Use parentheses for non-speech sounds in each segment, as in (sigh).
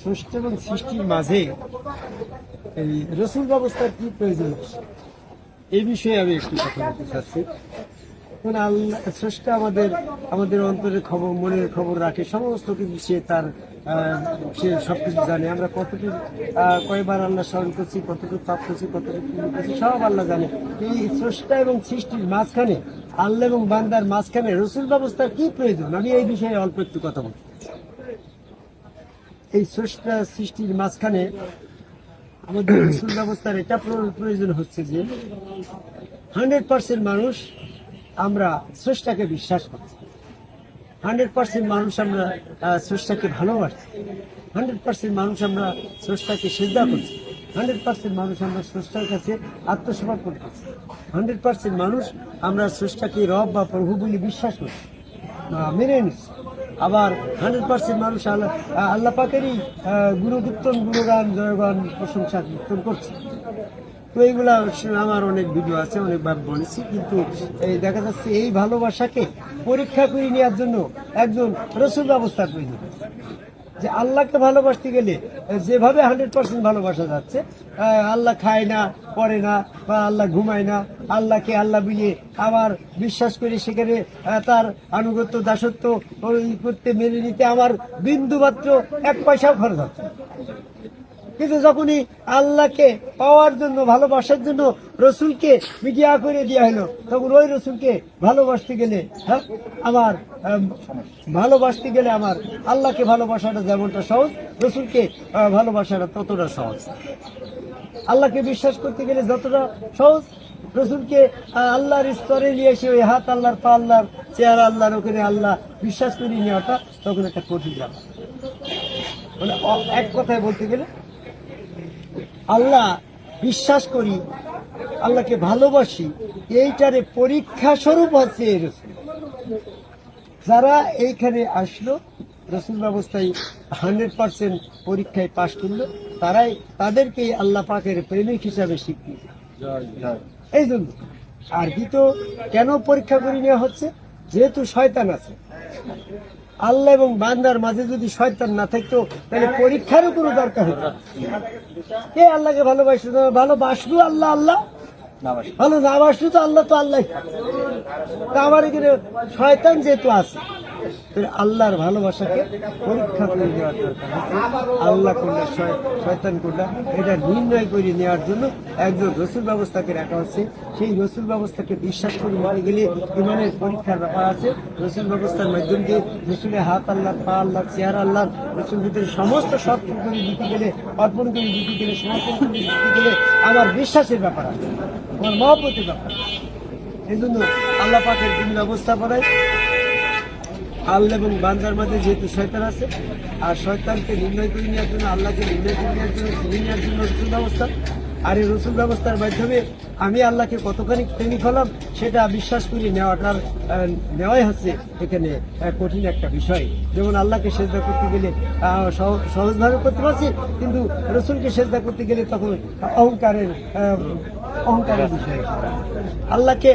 স্রষ্টা এবং সৃষ্টির মাঝে এই রসুল ব্যবস্থার কি প্রয়োজন? এই বিষয়ে আমি একটু কথা বলতে চাচ্ছি। মানে আল্লাহ স্রষ্টা আমাদের আমাদের অন্তরের খবর মনের খবর রাখে সমস্ত কিছু সে তার সে সব কিছু জানে। আমরা কতটুকু আহ, কয়বার আল্লাহ স্মরণ করছি কতটুকু পাপ করছি কতটুকু করছি সব আল্লাহ জানে। এই স্রষ্টা এবং সৃষ্টির মাঝখানে আল্লাহ এবং বান্দার মাঝখানে রসুল ব্যবস্থার কি প্রয়োজন? আমি এই বিষয়ে অল্প একটু কথা বলছি। এই স্রষ্টা সৃষ্টির মাঝখানে আমাদের (coughs) রসুল ব্যবস্থার এটা প্রয়োজন হচ্ছে যে হান্ড্রেড পার্সেন্ট মানুষ আমরা স্রষ্টাকে বিশ্বাস করছি। হান্ড্রেড পার্সেন্ট মানুষ আমরা স্রষ্টাকে ভালোবাসছি। হান্ড্রেড পার্সেন্ট মানুষ আমরা স্রষ্টাকে শ্রদ্ধা করছি। হান্ড্রেড পার্সেন্ট মানুষ আমরা স্রষ্টার কাছে আত্মসমর্পণ করছি। হান্ড্রেড পার্সেন্ট মানুষ আমরা স্রষ্টাকে রব বা প্রভু বলে বিশ্বাস করছি। মেনে নিচ্ছি। আবার হান্ড্রেড পার্সেন্ট মানুষ আল্লাহ আল্লাহ পাকেরই গুণকীর্তন গুণগান, জয়গান, প্রশংসা কীর্তন করছে। তো এইগুলা আমার অনেক ভিডিও আছে, অনেকবার বলেছি, কিন্তু এই দেখা যাচ্ছে এই ভালোবাসাকে পরীক্ষা করে নেওয়ার জন্য একজন রসুল ব্যবস্থা প্রয়োজন যে আল্লাহকে ভালোবাসতে গেলে যেভাবে হান্ড্রেড পার্সেন্ট ভালোবাসা যাচ্ছে আল্লাহ খায় না, পড়ে না বা আল্লাহ ঘুমায় না। আল্লাহকে আল্লাহ বিয়ে। আবার বিশ্বাস করে সেখানে তার আনুগত্য দাসত্ব করতে, মেনে নিতে আমার বিন্দুমাত্র এক পয়সাও খরচ হচ্ছে কিন্তু যখনই আল্লাহকে পাওয়ার জন্য, ভালোবাসার জন্য রসুলকে মিডিয়া করে দেওয়া হলো, তখন ওই রসুলকে ভালোবাসতে গেলে হ্যাঁ আমার ভালোবাসতে গেলে আমার আল্লাহকে ভালোবাসাটা যেমনটা সহজ, রসুলকে ভালোবাসাটা ততটা সহজ। আল্লাহকে বিশ্বাস করতে গেলে যতটা সহজ, রসুলকে আল্লাহর স্তরে নিয়ে এসে ওই হাত আল্লাহর পা আল্লাহর চেহারা আল্লাহর ওখানে আল্লাহ বিশ্বাস করে নেওয়াটা তখন একটা কঠিন ব্যাপার। মানে এক কথায় বলতে গেলে, আল্লাহ বিশ্বাস করি, আল্লাহকে ভালোবাসি, এইটারে পরীক্ষা স্বরূপ হচ্ছে রসুল। যারা এইখানে আসলো রসুল ব্যবস্থায় হান্ড্রেড পার্সেন্ট পরীক্ষায় পাশ করল। তারাই তাদেরকেই আল্লাহ পাকের প্রেমিক হিসাবে স্বীকৃতি। এই জন্য আর দ্বিতীয় কেন পরীক্ষা করে নেওয়া হচ্ছে? যেহেতু শয়তান আছে। আল্লাহ এবং বান্দার মাঝে যদি শয়তান না থাকতো, তাহলে পরীক্ষারও কোনো দরকার হতো কে আল্লাহকে ভালোবাসলো ভালোবাসলো আল্লাহ আল্লাহ? ভালো না বাসলো তো আল্লাহ তো আল্লাহ। তা আমার এখানে শয়তান যেহেতু আছে তাহলে আল্লাহর ভালোবাসাকে পরীক্ষা করে দেওয়ার দরকার। আল্লাহ কোনটা শয়- শয়তান কোনটা এটা নির্ণয় করে নেওয়ার জন্য একজন রসুল ব্যবস্থাকে রাখা হচ্ছে। সেই রসুল ব্যবস্থাকে বিশ্বাস করে মারে গেলে ইমানের পরীক্ষার ব্যাপার আছে। রসুল ব্যবস্থার মাধ্যম দিয়ে রসুলের হাত আল্লাহ পা আল্লাহ চেহারা আল্লাহ রসুল ভিতরে সমস্ত সৎ করে দিতে গেলে, অর্পণ করে দিতে গেলে, সমর্পণ করে দিতে গেলে আমার বিশ্বাসের ব্যাপার আছে, আমার মহব্বতের ব্যাপার। এই জন্য আল্লাহ পাকের দিন ব্যবস্থাপনায় আল্লাহ এবং বান্দার মাঝে যেহেতু শয়তান আছে, আর শয়তানকে নির্ণয় করে নেওয়ার জন্য, আল্লাহকে নির্ণয় করে নেওয়ার জন্য চিনে নেওয়ার জন্য রসুল ব্যবস্থা। আর এই রসুল ব্যবস্থার মাধ্যমে আমি আল্লাহকে কতখানি প্রেমিক হলাম, সেটা বিশ্বাস করে নেওয়াটার নেওয়াই হচ্ছে এখানে কঠিন একটা বিষয়। যেমন আল্লাহকে সেজদা করতে গেলে সহ- সহজভাবে করতে পারছি, কিন্তু রসুলকে সেজদা করতে গেলে তখন অহংকারের অহংকারের বিষয়। আল্লাহকে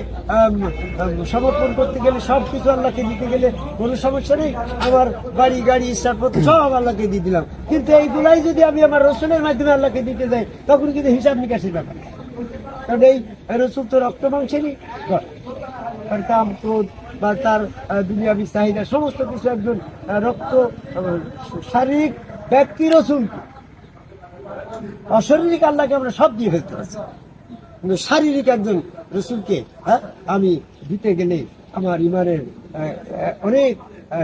সমর্পণ করতে গেলে সব কিছু আল্লাহকে দিতে গেলে কোনো সমস্যা নেই। আমার বাড়ি, গাড়ি ইচ্ছাপত্র সব আল্লাহকে দিয়ে দিলাম। কিন্তু এইগুলাই যদি আমি আমার রসুলের মাধ্যমে আল্লাহকে দিতে যাই, তখন কিন্তু হিসাব নিকাশের ব্যাপার। কারণ এই রসুল তো রক্ত মাংসেরই। তার কাম, ক্রোধ বা তার দুনিয়াবি চাহিদা, সমস্ত কিছু একজন রক্ত শারীরিক ব্যক্তি রসুল। অশারীরিক আল্লাহকে আমরা সব দিয়ে ফেলতে পারছি। শারীরিক একজন রসুলকে হ্যাঁ আমি দিতে গেলে আমার ইমানের অনেক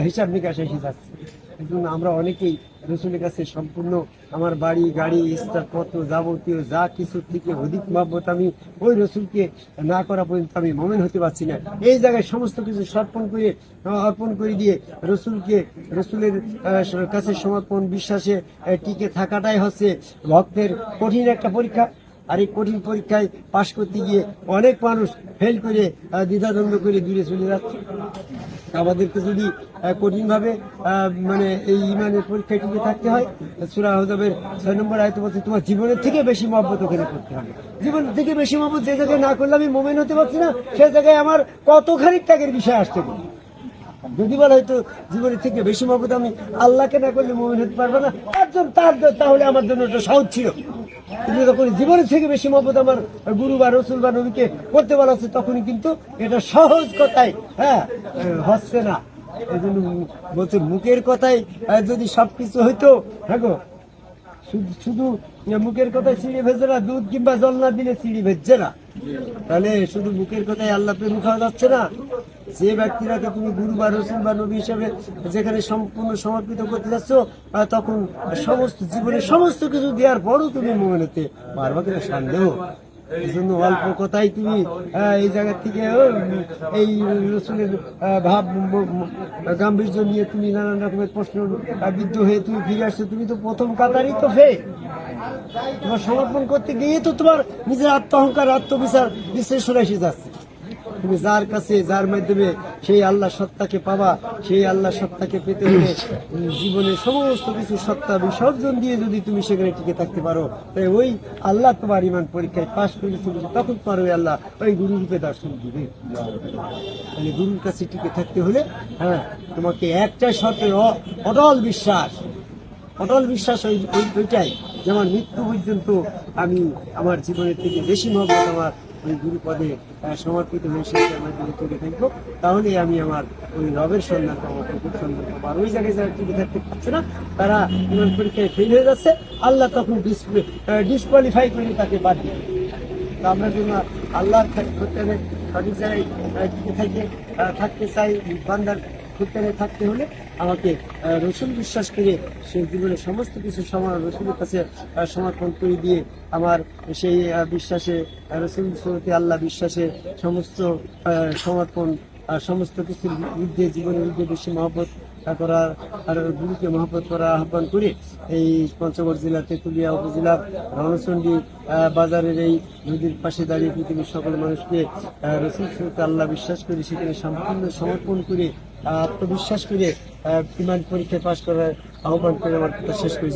হিসাব নিকাশ এসে যাচ্ছে। আমরা অনেকেই রসুলের কাছে সম্পূর্ণ আমার বাড়ি, গাড়ি ইস্তারপত্র যাবতীয় যা কিছু থেকে অধিক মহব্বত আমি ওই রসুলকে না করা পর্যন্ত আমি মমেন হতে পারছি না। এই জায়গায় সমস্ত কিছু সমর্পণ করে অর্পণ করে দিয়ে রসুলকে, রসুলের কাছে সমর্পণ, বিশ্বাসে টিকে থাকাটাই হচ্ছে ভক্তের কঠিন একটা পরীক্ষা। আর এই কঠিন পরীক্ষায় পাশ করতে গিয়ে অনেক মানুষ ফেল করে দ্বিধাদ্বন্দ্ব করে দূরে চলে যাচ্ছে। আমাদেরকে যদি কঠিনভাবে মানে এই ইমানের পরীক্ষায় টিকে থাকতে হয় সুরা হজবের ছয় নম্বর আয়তে বলছে, তোমার জীবনের থেকে বেশি মহব্বত ওখানে করতে হবে। জীবনের থেকে বেশি মহব্বত যে জায়গায় না করলে আমি মোমেন হতে পারছি না, সে জায়গায় আমার কতখানি ত্যাগের বিষয় আসতে পারে যদি বলা হয়তো জীবনের থেকে বেশি মহব্বত আমি আল্লাহকে না করলে মমিন হতে পারব না, তার জন্য তার তাহলে আমার জন্য ওটা সহজ ছিল। কিন্তু যখন জীবনের থেকে বেশি মহব্বত আমার গুরু বা রসুল বা নবীকে করতে বলা হচ্ছে তখনই কিন্তু এটা সহজ কথাই। হ্যাঁ হচ্ছে না। এই জন্য বলছে, মুখের কথাই যদি সবকিছু হইতো হ্যাঁ গো, শুধু- মুখের কথায় চিড়ি ভেজে না, দুধ কিংবা জল না দিলে চিড়ি ভেজছে না। তাহলে শুধু মুখের কথায় আল্লাহ প্রেম খাওয়া যাচ্ছে না। যে ব্যক্তিরাকে তুমি গুরু বা রসুল বা নবী হিসাবে যেখানে সম্পূর্ণ সমর্পিত করতে যাচ্ছ তখন সমস্ত জীবনে সমস্ত কিছু দেওয়ার পরও তুমি মনে হতে পারবা কিনা সন্দেহ? এই জন্য অল্প কথাই তুমি এই জায়গা থেকে এই রসুলের ভাব গাম্ভীর্য নিয়ে তুমি নানান রকমের প্রশ্ন বিদ্ধ হয়ে তুমি ফিরে আসছো। তুমি তো প্রথম কাতারই তো ফে তোমার সমর্পণ করতে গিয়ে তো তোমার নিজের আত্মহংকার, আত্মবিচার বিশ্লেষণ এসে যাচ্ছে। তুমি যার কাছে, যার মাধ্যমে সেই আল্লাহ সত্তাকে পাবা, সেই আল্লাহ সত্তাকে পেতে হলে জীবনের সমস্ত কিছু সত্তা বিসর্জন দিয়ে যদি তুমি সেখানে টিকে থাকতে পারো, তাই ওই আল্লাহ তোমার ইমান পরীক্ষায় পাশ করে চলেছে তখন ওই আল্লাহ ওই গুরু রূপে দর্শন দিবে। তাহলে গুরুর কাছে টিকে থাকতে হলে হ্যাঁ তোমাকে একটাই শর্তে অটল বিশ্বাস অটল বিশ্বাস ওই, ওই- ওইটাই। যেমন মৃত্যু পর্যন্ত আমি আমার জীবনের থেকে বেশি মহব্বত আমার ওই গুরুপদে সমর্পিত হয়ে সেইটার মাধ্যমে টিকে থাকব। তাহলে আমি আমার ওই রবের সন্ধান পাবো প্রভুর সন্ধান পাবো। আর ওই জায়গায় যারা টিকে থাকতে পারছে না, তারা ইমান পরীক্ষায় ফেল হয়ে যাচ্ছে। আল্লাহ তখন ডিসকোয়ালিফাই করে তাকে বাদ দিয়ে আমরা যেন আল্লাহর সঠিক জায়গায় টিকে থাকে থাকতে চাই, বান্দার ক্ষেত্রে থাকতে হলে আমাকে রসুল বিশ্বাস করে সে জীবনের সমস্ত কিছু সময় রসুলের কাছে সমর্পণ করে দিয়ে আমার সেই বিশ্বাসে রসুল প্রতি আল্লাহ বিশ্বাসে সমস্ত সমর্পণ সমস্ত কিছুর বিরুদ্ধে জীবনের বিরুদ্ধে বেশি মহব্বত করার, আর গুরুকে মহব্বত করার আহ্বান করে এই পঞ্চগড় জেলা, তেঁতুলিয়া উপজেলার রণচণ্ডী বাজারের এই নদীর পাশে দাঁড়িয়ে পৃথিবীর সকল মানুষকে রসুল আল্লাহ বিশ্বাস করে সেখানে সম্পূর্ণ সমর্পণ করে আত্মবিশ্বাস করে বিমান পরীক্ষায় পাশ করার আহ্বান করে আমার কথা শেষ করে।